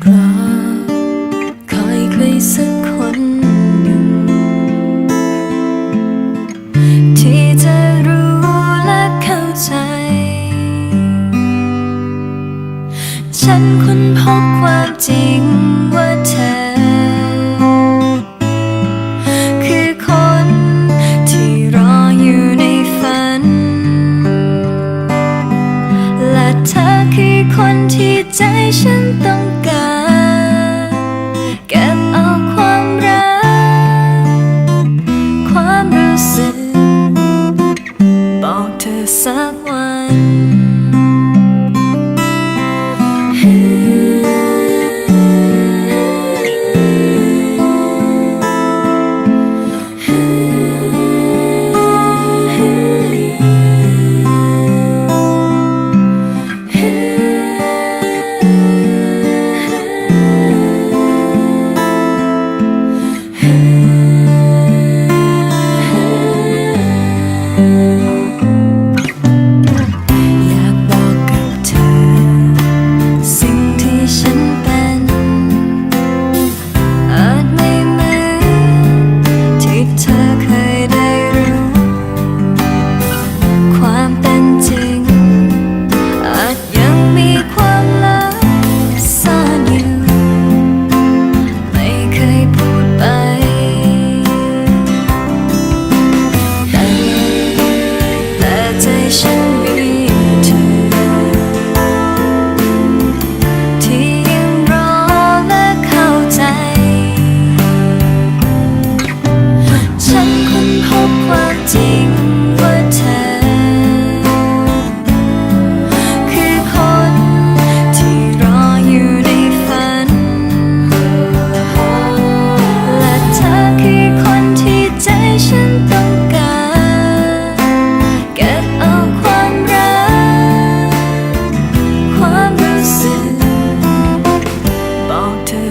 ใครใครสักคนหนึ่ง ที่จะรู้และเข้าใจ ฉันค้นพบความจริง someone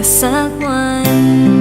someone.